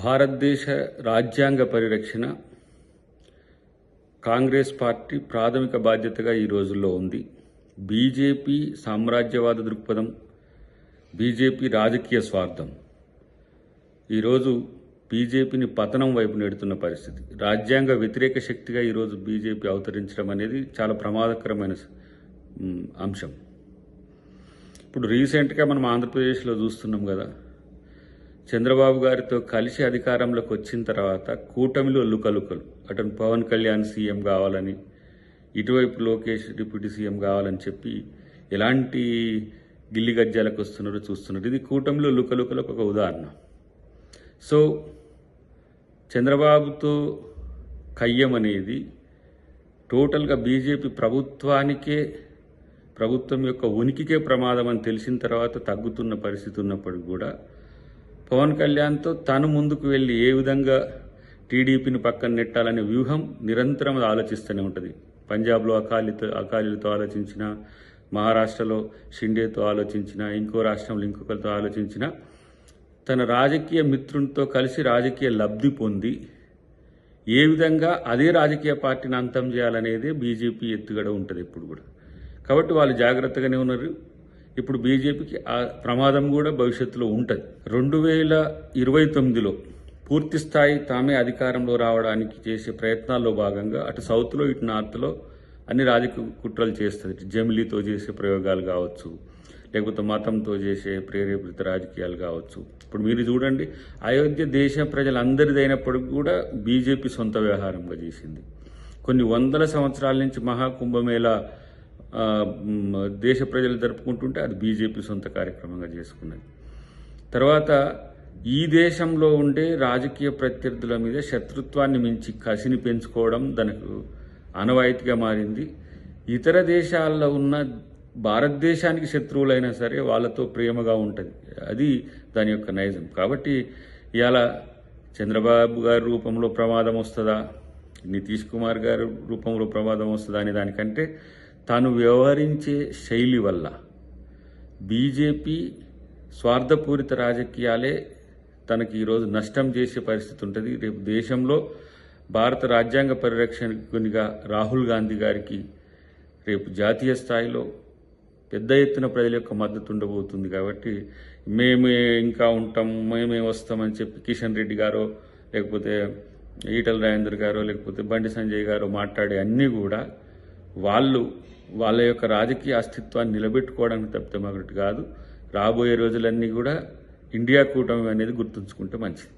భారతదేశ రాజ్యాంగ పరిరక్షణ కాంగ్రెస్ పార్టీ ప్రాథమిక బాధ్యతగా ఈ రోజుల్లో ఉంది. బీజేపీ సామ్రాజ్యవాద దృక్పథం బీజేపీ రాజకీయ స్వార్థం. ఈరోజు బీజేపీని పతనం వైపు నెడుతున్న పరిస్థితి. రాజ్యాంగ వ్యతిరేక శక్తిగా ఈరోజు బీజేపీ అవతరించడం అనేది చాలా ప్రమాదకరమైన అంశం. ఇప్పుడు రీసెంట్గా మనం ఆంధ్రప్రదేశ్లో చూస్తున్నాం కదా చంద్రబాబు గారితో కలిసి అధికారంలోకి వచ్చిన తర్వాత కూటమిలో లుకలుకలు. అటు పవన్ కళ్యాణ్ సీఎం కావాలని ఇటువైపు లోకేష్ డిప్యూటీ సీఎం కావాలని చెప్పి ఎలాంటి గిల్లి గజ్జాలకు వస్తున్నారో చూస్తున్నారు. ఇది కూటమిలో లుకలుకలకు ఒక ఉదాహరణ. సో చంద్రబాబుతో కయ్యం అనేది టోటల్గా బీజేపీ ప్రభుత్వానికే ప్రభుత్వం యొక్క ఉనికికే ప్రమాదం అని తెలిసిన తర్వాత తగ్గుతున్న పరిస్థితి ఉన్నప్పటికీ కూడా పవన్ కళ్యాణ్తో తను ముందుకు వెళ్ళి ఏ విధంగా టీడీపీని పక్కన నెట్టాలనే వ్యూహం నిరంతరం ఆలోచిస్తూనే ఉంటుంది. పంజాబ్లో అకాలీతో అకాలీలతో ఆలోచించిన మహారాష్ట్రలో షిండేతో ఆలోచించిన ఇంకో రాష్ట్రంలో ఇంకొకరితో ఆలోచించిన తన రాజకీయ మిత్రునితో కలిసి రాజకీయ లబ్ధి పొంది ఏ విధంగా అదే రాజకీయ పార్టీని అంతం చేయాలనేదే బీజేపీ ఎత్తుగడ ఉంటుంది ఎప్పుడు కూడా. కాబట్టి వాళ్ళు జాగ్రత్తగానే ఉన్నారు. ఇప్పుడు బీజేపీకి ఆ ప్రమాదం కూడా భవిష్యత్తులో ఉంటుంది. రెండు వేల ఇరవై తొమ్మిదిలో పూర్తి స్థాయి తామే అధికారంలో రావడానికి చేసే ప్రయత్నాల్లో భాగంగా అటు సౌత్లో ఇటు నార్త్లో అన్ని రాజకీయ కుట్రలు చేస్తుంది. జమిలీతో చేసే ప్రయోగాలు కావచ్చు లేకపోతే మతంతో చేసే ప్రేరేపిత రాజకీయాలు కావచ్చు. ఇప్పుడు మీరు చూడండి అయోధ్య దేశ ప్రజలందరిదైనప్పటికీ కూడా బీజేపీ సొంత వ్యవహారంగా చేసింది. కొన్ని వందల సంవత్సరాల నుంచి మహాకుంభమేళ దేశ ప్రజలు జరుపుకుంటుంటే అది బీజేపీ సొంత కార్యక్రమంగా చేసుకున్నది. తర్వాత ఈ దేశంలో ఉండే రాజకీయ ప్రత్యర్థుల మీద శత్రుత్వాన్ని మించి కసిని పెంచుకోవడం దానికి ఆనవాయితీగా మారింది. ఇతర దేశాల్లో ఉన్న భారతదేశానికి శత్రువులైనా సరే వాళ్ళతో ప్రేమగా ఉంటుంది. అది దాని యొక్క నైజం. కాబట్టి ఇవాళ చంద్రబాబు గారి రూపంలో ప్రమాదం వస్తుందా? నితీష్ కుమార్ గారి రూపంలో ప్రమాదం వస్తుందా అనే దానికంటే తాను వ్యవహరించే శైలి వల్ల బీజేపీ స్వార్థపూరిత రాజకీయాలే తనకి ఈరోజు నష్టం చేసే పరిస్థితి ఉంటుంది. రేపు దేశంలో భారత రాజ్యాంగ పరిరక్షకునిగా రాహుల్ గాంధీ గారికి రేపు జాతీయ స్థాయిలో పెద్ద ఎత్తున ప్రజల యొక్క మద్దతు ఉండబోతుంది కాబట్టి మేమే ఇంకా ఉంటాం మేమే వస్తామని చెప్పి కిషన్ రెడ్డి గారో లేకపోతే ఈటల రాజేందర్ గారో లేకపోతే బండి సంజయ్ గారో మాట్లాడే అన్నీ కూడా వాళ్ళు వాళ్ళ యొక్క రాజకీయ అస్తిత్వాన్ని నిలబెట్టుకోవడానికి తప్పితే మొదటి కాదు. రాబోయే రోజులన్నీ కూడా ఇండియా కూటమి అనేది గుర్తుంచుకుంటే మంచిది.